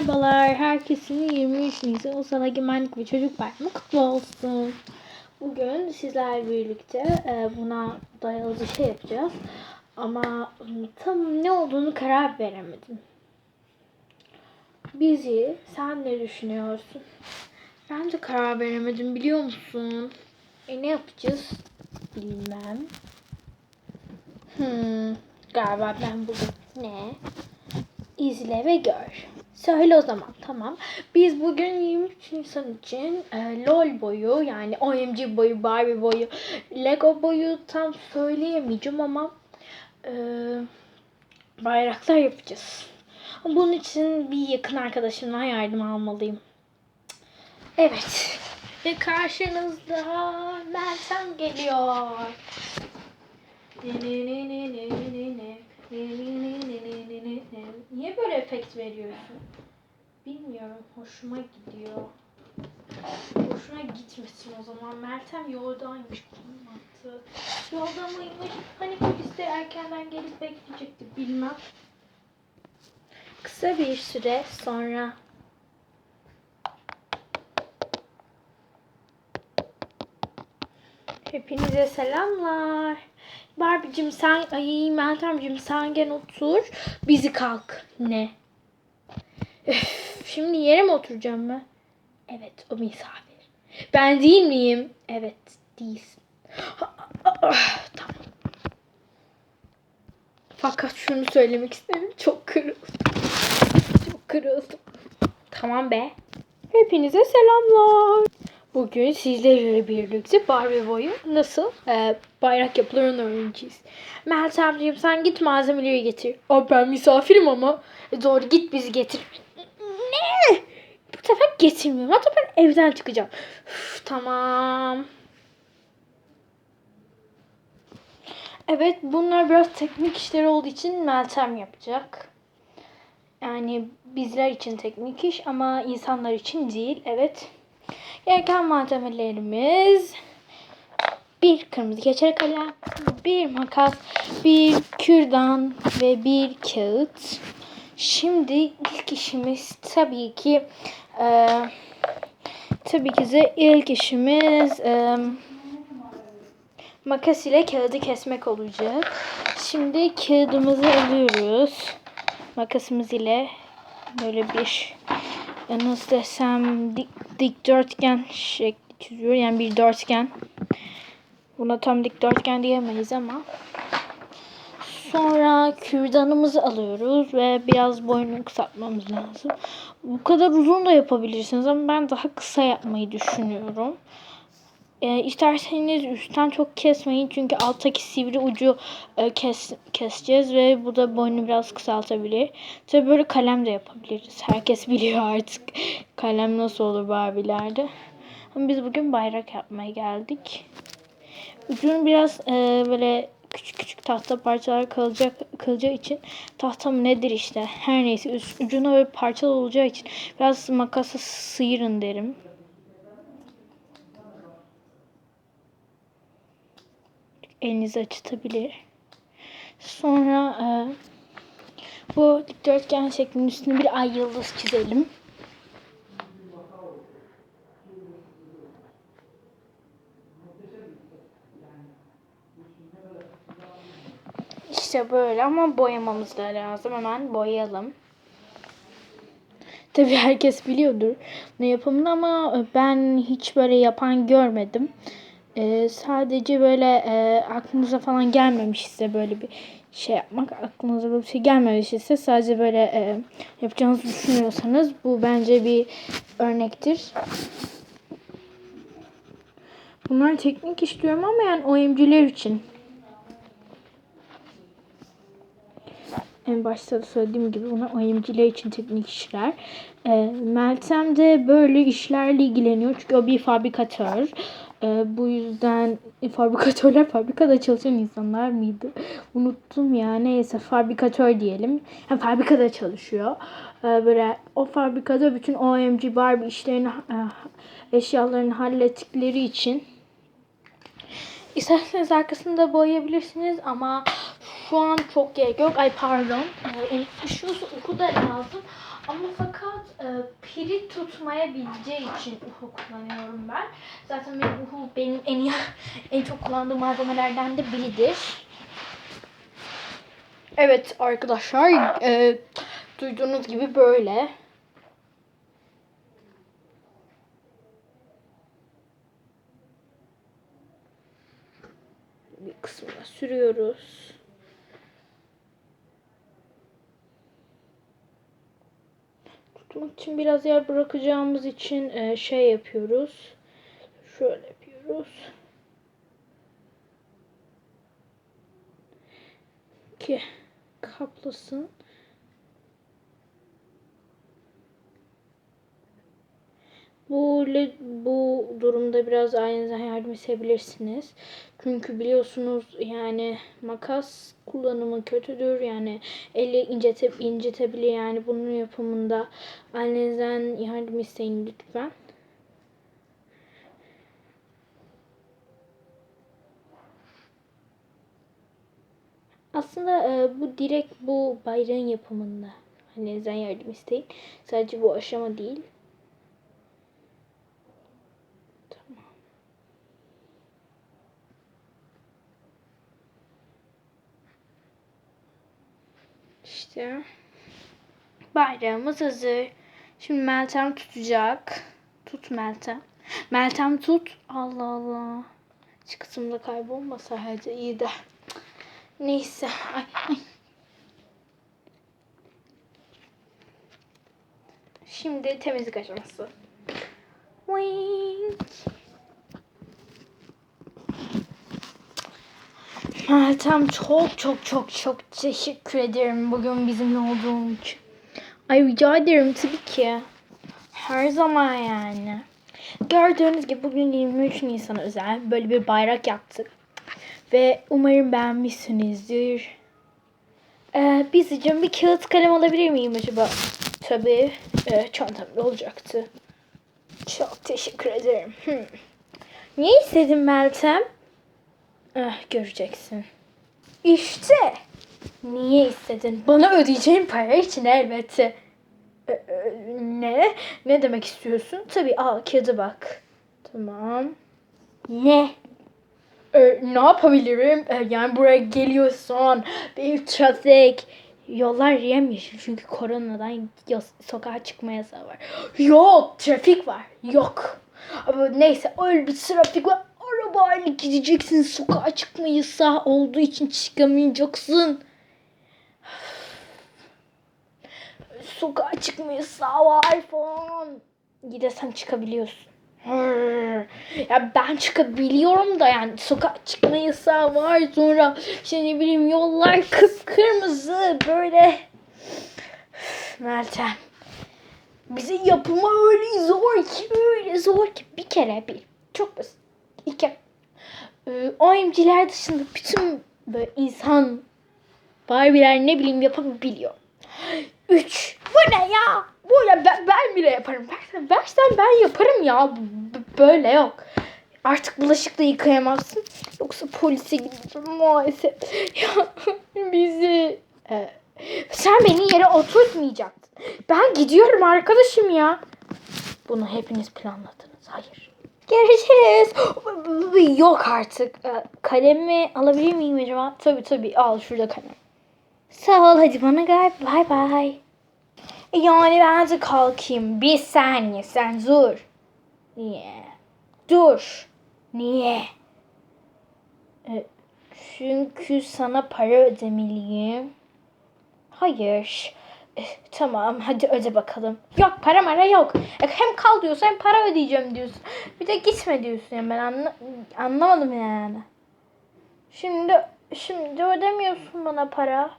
Merhabalar, herkesin 23 Nisan Ulusal Egemenlik ve Çocuk Bayramı kutlu olsun. Bugün sizlerle birlikte e, buna dayalı bir şey yapacağız. Ama tam ne olduğunu karar veremedim. Bizi, sen ne düşünüyorsun? Ben de karar veremedim biliyor musun? E ne yapacağız? Bilmem. Hmm, galiba ben bugün ne? İzle ve gör. Söyle o zaman tamam. Biz bugün 23 Nisan için e, LOL boyu yani OMG boyu, Barbie boyu, Lego boyu tam söyleyemeyeceğim ama e, bayraklar yapacağız. Bunun için bir yakın arkadaşımdan yardım almalıyım. Evet. Ve karşınızda Meltem geliyor. Niye böyle efekt veriyorsun? Bilmiyorum. Hoşuma gidiyor. Hoşuna gitmesin o zaman. Meltem yoldaymış. konum attı. Yolda mıymış? Hani polis de erkenden gelip bekleyecekti. Bilmem. Kısa bir süre sonra Hepinize selamlar. Barbie'cim sen, ay Meltem'cim sen gel otur. Bizi kalk. Ne? Üf, şimdi yere mi oturacağım ben? Evet o misafir. Ben değil miyim? Evet değilsin. tamam. Fakat şunu söylemek istedim. Çok kırıldım. Çok kırıldım. Tamam be. Hepinize selamlar. Bugün sizlerle birlikte Barbie boyu nasıl e, bayrak yapılarını öğreneceğiz. Meltemciğim sen git malzemeleri getir. Aa, ben misafirim ama. E, doğru git bizi getir. Ne? Bu sefer getirmiyorum. Hatta ben evden çıkacağım. Üf, tamam. Evet bunlar biraz teknik işler olduğu için Meltem yapacak. Yani bizler için teknik iş ama insanlar için değil. Evet. Gereken malzemelerimiz bir kırmızı keçeli kalem, bir makas, bir kürdan ve bir kağıt. Şimdi ilk işimiz tabii ki e, tabii ki de ilk işimiz e, makas ile kağıdı kesmek olacak. Şimdi kağıdımızı alıyoruz. Makasımız ile böyle bir ya nasıl desem dik, dikdörtgen şekli çiziyor. Yani bir dörtgen. Buna tam dikdörtgen diyemeyiz ama. Sonra kürdanımızı alıyoruz ve biraz boynunu kısaltmamız lazım. Bu kadar uzun da yapabilirsiniz ama ben daha kısa yapmayı düşünüyorum. E, isterseniz üstten çok kesmeyin çünkü alttaki sivri ucu e, kes, keseceğiz ve bu da boynu biraz kısaltabilir. Tabi böyle kalem de yapabiliriz. Herkes biliyor artık kalem nasıl olur Barbie'lerde. Ama biz bugün bayrak yapmaya geldik. Ucunu biraz e, böyle küçük küçük tahta parçalar kalacak kalacağı için tahta mı nedir işte her neyse ucuna böyle parçalı olacağı için biraz makası sıyırın derim. Elinizi acıtabilir. Sonra e, bu dikdörtgen şeklinin üstüne bir ay yıldız çizelim. İşte böyle ama boyamamız da lazım. Hemen boyayalım. Tabii herkes biliyordur ne yapımını ama ben hiç böyle yapan görmedim. Ee, sadece böyle e, aklınıza falan gelmemişse böyle bir şey yapmak aklınıza böyle bir şey gelmemişse sadece böyle e, yapacağınızı düşünüyorsanız bu bence bir örnektir. Bunlar teknik iş diyorum ama yani OMC'ler için. En başta da söylediğim gibi bunlar OMC'ler için teknik işler. E, Meltem de böyle işlerle ilgileniyor çünkü o bir fabrikatör. Ee, bu yüzden fabrikatörler fabrikada çalışan insanlar mıydı? Unuttum ya. Neyse fabrikatör diyelim. Yani fabrikada çalışıyor. Ee, böyle o fabrikada bütün OMG Barbie işlerini e, eşyalarını hallettikleri için İsterseniz arkasında boyayabilirsiniz ama şu an çok gerek yok. Ay pardon. Ee, şu oku da lazım. Ama fakat e, pili tutmayabileceği için uhu kullanıyorum ben. Zaten benim uhu benim en iyi, en çok kullandığım malzemelerden de biridir. Evet arkadaşlar e, duyduğunuz gibi böyle. Bir kısmına sürüyoruz. Tutmak için biraz yer bırakacağımız için e, şey yapıyoruz. Şöyle yapıyoruz. Ki kaplasın. Bu bu durumda biraz aynınıza yardım edebilirsiniz. Çünkü biliyorsunuz yani makas kullanımı kötüdür. Yani eli incete, incitebilir yani bunun yapımında annenizden yardım isteyin lütfen. Aslında e, bu direkt bu bayrağın yapımında annenizden yardım isteyin. Sadece bu aşama değil. İşte bayrağımız hazır. Şimdi Meltem tutacak. Tut Meltem. Meltem tut. Allah Allah. Şu kısımda kaybolmasaydı iyi de. Neyse. Ay, ay. Şimdi temizlik aşaması. Wink. Meltem çok çok çok çok teşekkür ederim bugün bizimle olduğun için. Ay rica ederim tabii ki. Her zaman yani. Gördüğünüz gibi bugün 23 Nisan özel böyle bir bayrak yaptık. Ve umarım beğenmişsinizdir. Ee, Bizicim bir kağıt kalem alabilir miyim acaba? Tabii e, çantamda olacaktı. Çok teşekkür ederim. Hmm. Niye istedin Meltem? Ah, göreceksin. İşte. Niye istedin? Bana ödeyeceğin para için elbette. Ne? Ne demek istiyorsun? Tabii al kağıda bak. Tamam. Ne? Ee, ne yapabilirim? Ee, yani buraya geliyorsun. Bir trafik. Yollar yemyeşil çünkü koronadan sokağa çıkma yasağı var. Yok trafik var. Yok. Ama neyse öyle bir trafik var. Arabayla gideceksin. Sokağa çıkma yasağı olduğu için çıkamayacaksın. Sokağa çıkma yasağı var falan. Gidersen çıkabiliyorsun. Ya ben çıkabiliyorum da yani sokağa çıkma yasağı var sonra işte ne bileyim yollar kıpkırmızı böyle Meltem bize yapımı öyle zor ki öyle zor ki bir kere bir çok basit iki ee, OMG'ler dışında bütün böyle insan Barbie'ler ne bileyim yapabiliyor. Üç. Bu ne ya? Böyle ben, ben bile yaparım. Versen, versen ben yaparım ya. B- böyle yok. Artık bulaşık da yıkayamazsın. Yoksa polise gideceğim maalesef. Ya bizi... Ee, sen beni yere oturtmayacaktın. Ben gidiyorum arkadaşım ya. Bunu hepiniz planladınız. Hayır. Görüşürüz. Yok artık. Ee, kalemi alabilir miyim acaba? Tabii tabii. Al şurada kalem. Sağ ol hadi bana gel. Bay bay. E, Yani ben de kalkayım. Bir saniye sen dur. Niye? Dur. Niye? E, çünkü sana para ödemeliyim. Hayır. E, tamam hadi öde bakalım. Yok para mara yok. E, hem kal diyorsun hem para ödeyeceğim diyorsun. Bir de gitme diyorsun yani ben anla anlamadım yani. Şimdi şimdi ödemiyorsun bana para.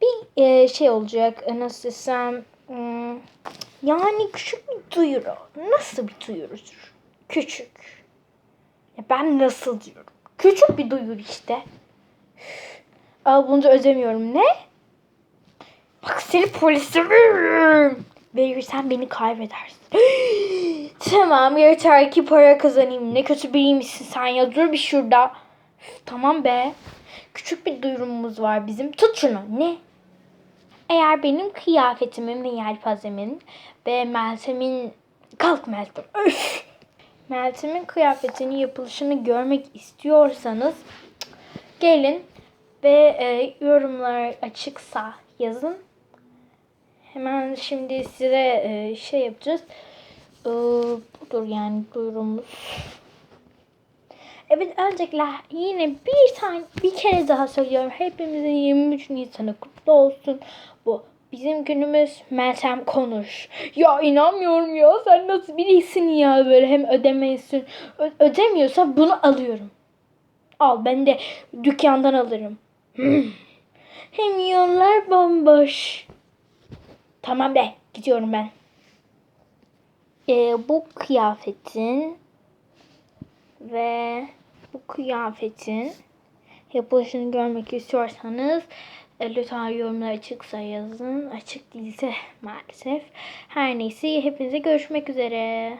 bir e, şey olacak e, nasıl desem hmm, yani küçük bir duyuru. Nasıl bir duyurudur? Küçük. Ya ben nasıl diyorum? Küçük bir duyuru işte. Üf. Al bunu da ödemiyorum. Ne? Bak seni polise veririm. Verirsen beni kaybedersin. tamam yeter ki para kazanayım. Ne kötü biriymişsin sen ya. Dur bir şurada. Tamam be. Küçük bir duyurumuz var bizim. Tut şunu. Ne? Eğer benim kıyafetimin ve yelpazemin ve Meltem'in... Kalk Meltem. Öf! Meltem'in kıyafetinin yapılışını görmek istiyorsanız gelin ve e, yorumlar açıksa yazın. Hemen şimdi size e, şey yapacağız. E, budur yani duyurumuz. Evet öncelikle yine bir tane bir kere daha söylüyorum. Hepimizin 23 Nisan'ı kutlu olsun. Bu bizim günümüz Meltem konuş. Ya inanmıyorum ya sen nasıl birisin ya böyle hem ödemeyisin. Ö- ödemiyorsa bunu alıyorum. Al ben de dükkandan alırım. Hmm. Hem yollar bomboş. Tamam be gidiyorum ben. Ee, bu kıyafetin ve bu kıyafetin yapılışını görmek istiyorsanız e, lütfen yorumlar açıksa yazın. Açık değilse maalesef. Her neyse hepinize görüşmek üzere.